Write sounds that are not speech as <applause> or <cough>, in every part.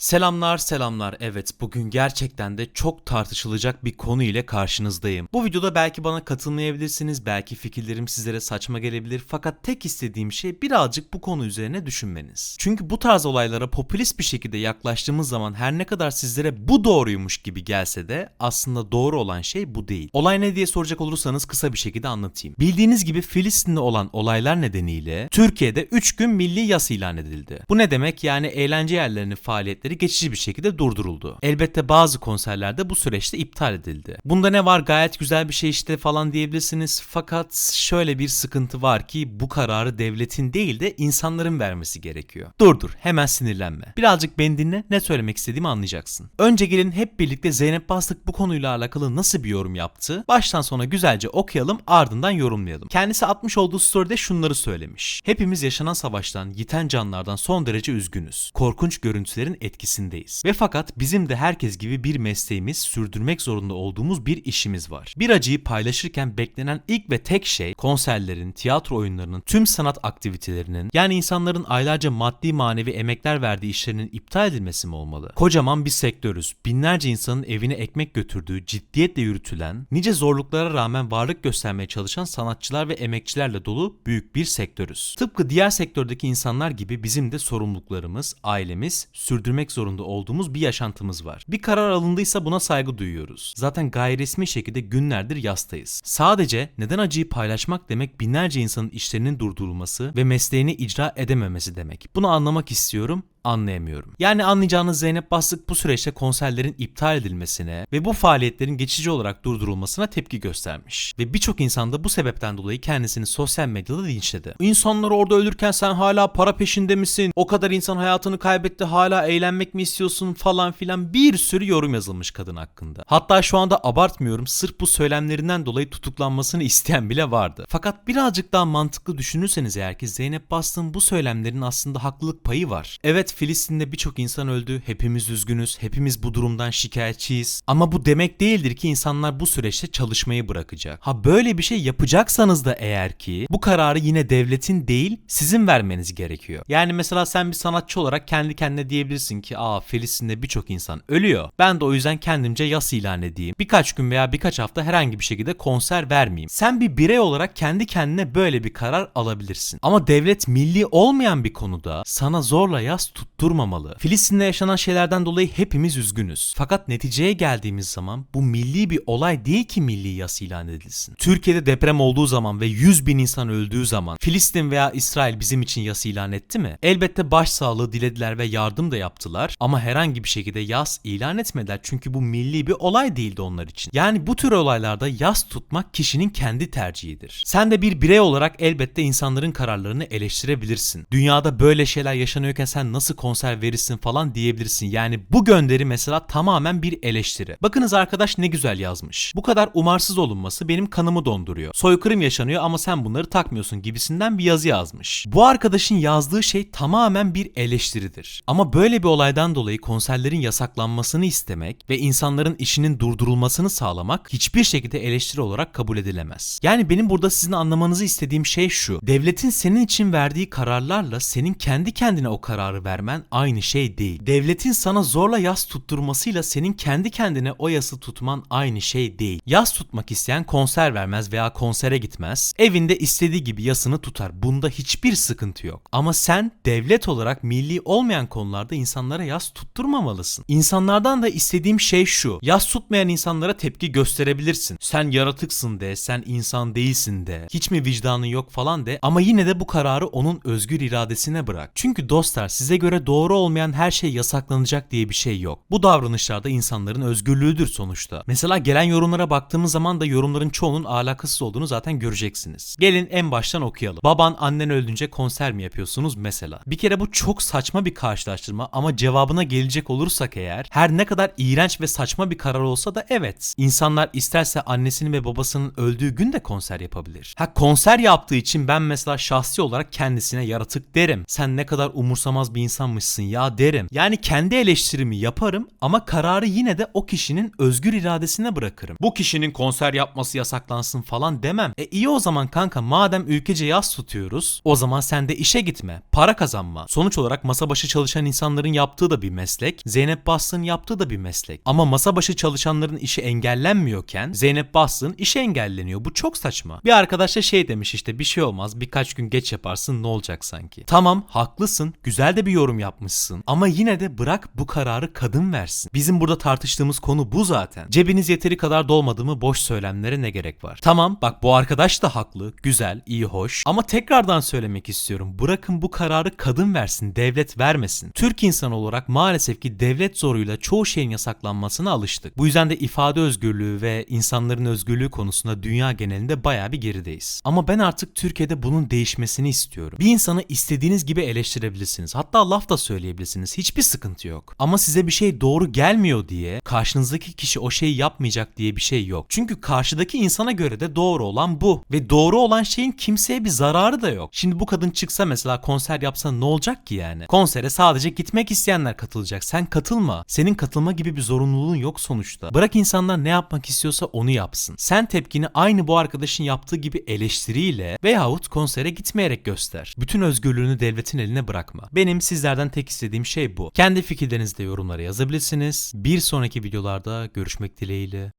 Selamlar selamlar evet bugün gerçekten de çok tartışılacak bir konu ile karşınızdayım. Bu videoda belki bana katılmayabilirsiniz belki fikirlerim sizlere saçma gelebilir fakat tek istediğim şey birazcık bu konu üzerine düşünmeniz. Çünkü bu tarz olaylara popülist bir şekilde yaklaştığımız zaman her ne kadar sizlere bu doğruymuş gibi gelse de aslında doğru olan şey bu değil. Olay ne diye soracak olursanız kısa bir şekilde anlatayım. Bildiğiniz gibi Filistin'de olan olaylar nedeniyle Türkiye'de 3 gün milli yas ilan edildi. Bu ne demek? Yani eğlence yerlerinin faaliyetleri geçici bir şekilde durduruldu. Elbette bazı konserlerde bu süreçte iptal edildi. Bunda ne var gayet güzel bir şey işte falan diyebilirsiniz. Fakat şöyle bir sıkıntı var ki bu kararı devletin değil de insanların vermesi gerekiyor. Dur dur hemen sinirlenme. Birazcık beni dinle ne söylemek istediğimi anlayacaksın. Önce gelin hep birlikte Zeynep Bastık bu konuyla alakalı nasıl bir yorum yaptı? Baştan sona güzelce okuyalım ardından yorumlayalım. Kendisi atmış olduğu story'de şunları söylemiş. Hepimiz yaşanan savaştan, yiten canlardan son derece üzgünüz. Korkunç görüntülerin etkisindeyiz. Ve fakat bizim de herkes gibi bir mesleğimiz, sürdürmek zorunda olduğumuz bir işimiz var. Bir acıyı paylaşırken beklenen ilk ve tek şey konserlerin, tiyatro oyunlarının, tüm sanat aktivitelerinin yani insanların aylarca maddi manevi emekler verdiği işlerinin iptal edilmesi mi olmalı? Kocaman bir sektörüz. Binlerce insanın evine ekmek götürdüğü, ciddiyetle yürütülen, nice zorluklara rağmen varlık göstermeye çalışan sanatçılar ve emekçilerle dolu büyük bir sektörüz. Tıpkı diğer sektördeki insanlar gibi bizim de sorumluluklarımız, ailemiz, sürdürmek zorunda olduğumuz bir yaşantımız var. Bir karar alındıysa buna saygı duyuyoruz. Zaten gayri şekilde günlerdir yastayız. Sadece neden acıyı paylaşmak demek binlerce insanın işlerinin durdurulması ve mesleğini icra edememesi demek. Bunu anlamak istiyorum anlayamıyorum. Yani anlayacağınız Zeynep Bastık bu süreçte konserlerin iptal edilmesine ve bu faaliyetlerin geçici olarak durdurulmasına tepki göstermiş. Ve birçok insan da bu sebepten dolayı kendisini sosyal medyada linçledi. İnsanlar orada ölürken sen hala para peşinde misin? O kadar insan hayatını kaybetti hala eğlenmek mi istiyorsun falan filan bir sürü yorum yazılmış kadın hakkında. Hatta şu anda abartmıyorum sırf bu söylemlerinden dolayı tutuklanmasını <laughs> isteyen bile vardı. Fakat birazcık daha mantıklı düşünürseniz eğer ki Zeynep Bastık'ın bu söylemlerin aslında haklılık payı var. Evet Filistin'de birçok insan öldü. Hepimiz üzgünüz. Hepimiz bu durumdan şikayetçiyiz. Ama bu demek değildir ki insanlar bu süreçte çalışmayı bırakacak. Ha böyle bir şey yapacaksanız da eğer ki bu kararı yine devletin değil sizin vermeniz gerekiyor. Yani mesela sen bir sanatçı olarak kendi kendine diyebilirsin ki aa Filistin'de birçok insan ölüyor. Ben de o yüzden kendimce yas ilan edeyim. Birkaç gün veya birkaç hafta herhangi bir şekilde konser vermeyeyim. Sen bir birey olarak kendi kendine böyle bir karar alabilirsin. Ama devlet milli olmayan bir konuda sana zorla yas tutturmamalı. Filistin'de yaşanan şeylerden dolayı hepimiz üzgünüz. Fakat neticeye geldiğimiz zaman bu milli bir olay değil ki milli yas ilan edilsin. Türkiye'de deprem olduğu zaman ve 100 bin insan öldüğü zaman Filistin veya İsrail bizim için yas ilan etti mi? Elbette başsağlığı dilediler ve yardım da yaptılar ama herhangi bir şekilde yas ilan etmediler çünkü bu milli bir olay değildi onlar için. Yani bu tür olaylarda yas tutmak kişinin kendi tercihidir. Sen de bir birey olarak elbette insanların kararlarını eleştirebilirsin. Dünyada böyle şeyler yaşanıyorken sen nasıl konser verirsin falan diyebilirsin. Yani bu gönderi mesela tamamen bir eleştiri. Bakınız arkadaş ne güzel yazmış. Bu kadar umarsız olunması benim kanımı donduruyor. Soykırım yaşanıyor ama sen bunları takmıyorsun gibisinden bir yazı yazmış. Bu arkadaşın yazdığı şey tamamen bir eleştiridir. Ama böyle bir olaydan dolayı konserlerin yasaklanmasını istemek ve insanların işinin durdurulmasını sağlamak hiçbir şekilde eleştiri olarak kabul edilemez. Yani benim burada sizin anlamanızı istediğim şey şu. Devletin senin için verdiği kararlarla senin kendi kendine o kararı vermen aynı şey değil. Devletin sana zorla yas tutturmasıyla senin kendi kendine o yası tutman aynı şey değil. Yas tutmak isteyen konser vermez veya konsere gitmez. Evinde istediği gibi yasını tutar. Bunda hiçbir sıkıntı yok. Ama sen devlet olarak milli olmayan konularda insanlara yas tutturmamalısın. İnsanlardan da istediğim şey şu. Yas tutmayan insanlara tepki gösterebilirsin. Sen yaratıksın de, sen insan değilsin de. Hiç mi vicdanın yok falan de ama yine de bu kararı onun özgür iradesine bırak. Çünkü dostlar size göre doğru olmayan her şey yasaklanacak diye bir şey yok. Bu davranışlarda insanların özgürlüğüdür sonuçta. Mesela gelen yorumlara baktığımız zaman da yorumların çoğunun alakasız olduğunu zaten göreceksiniz. Gelin en baştan okuyalım. Baban annen öldünce konser mi yapıyorsunuz mesela? Bir kere bu çok saçma bir karşılaştırma ama cevabına gelecek olursak eğer her ne kadar iğrenç ve saçma bir karar olsa da evet. İnsanlar isterse annesinin ve babasının öldüğü gün de konser yapabilir. Ha konser yaptığı için ben mesela şahsi olarak kendisine yaratık derim. Sen ne kadar umursamaz bir insan insanmışsın ya derim. Yani kendi eleştirimi yaparım ama kararı yine de o kişinin özgür iradesine bırakırım. Bu kişinin konser yapması yasaklansın falan demem. E iyi o zaman kanka madem ülkece yaz tutuyoruz o zaman sen de işe gitme. Para kazanma. Sonuç olarak masa başı çalışan insanların yaptığı da bir meslek. Zeynep Bastık'ın yaptığı da bir meslek. Ama masa başı çalışanların işi engellenmiyorken Zeynep Bastık'ın işi engelleniyor. Bu çok saçma. Bir arkadaş da şey demiş işte bir şey olmaz birkaç gün geç yaparsın ne olacak sanki. Tamam haklısın güzel de bir yorum yapmışsın ama yine de bırak bu kararı kadın versin. Bizim burada tartıştığımız konu bu zaten. Cebiniz yeteri kadar dolmadı mı boş söylemlere ne gerek var? Tamam bak bu arkadaş da haklı, güzel, iyi, hoş ama tekrardan söylemek istiyorum. Bırakın bu kararı kadın versin, devlet vermesin. Türk insanı olarak maalesef ki devlet zoruyla çoğu şeyin yasaklanmasına alıştık. Bu yüzden de ifade özgürlüğü ve insanların özgürlüğü konusunda dünya genelinde bayağı bir gerideyiz. Ama ben artık Türkiye'de bunun değişmesini istiyorum. Bir insanı istediğiniz gibi eleştirebilirsiniz. Hatta laf da söyleyebilirsiniz. Hiçbir sıkıntı yok. Ama size bir şey doğru gelmiyor diye karşınızdaki kişi o şeyi yapmayacak diye bir şey yok. Çünkü karşıdaki insana göre de doğru olan bu. Ve doğru olan şeyin kimseye bir zararı da yok. Şimdi bu kadın çıksa mesela konser yapsa ne olacak ki yani? Konsere sadece gitmek isteyenler katılacak. Sen katılma. Senin katılma gibi bir zorunluluğun yok sonuçta. Bırak insanlar ne yapmak istiyorsa onu yapsın. Sen tepkini aynı bu arkadaşın yaptığı gibi eleştiriyle veyahut konsere gitmeyerek göster. Bütün özgürlüğünü devletin eline bırakma. Benim sizlerden tek istediğim şey bu. Kendi fikirlerinizi de yorumlara yazabilirsiniz. Bir sonraki videolarda görüşmek dileğiyle.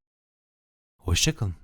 Hoşçakalın.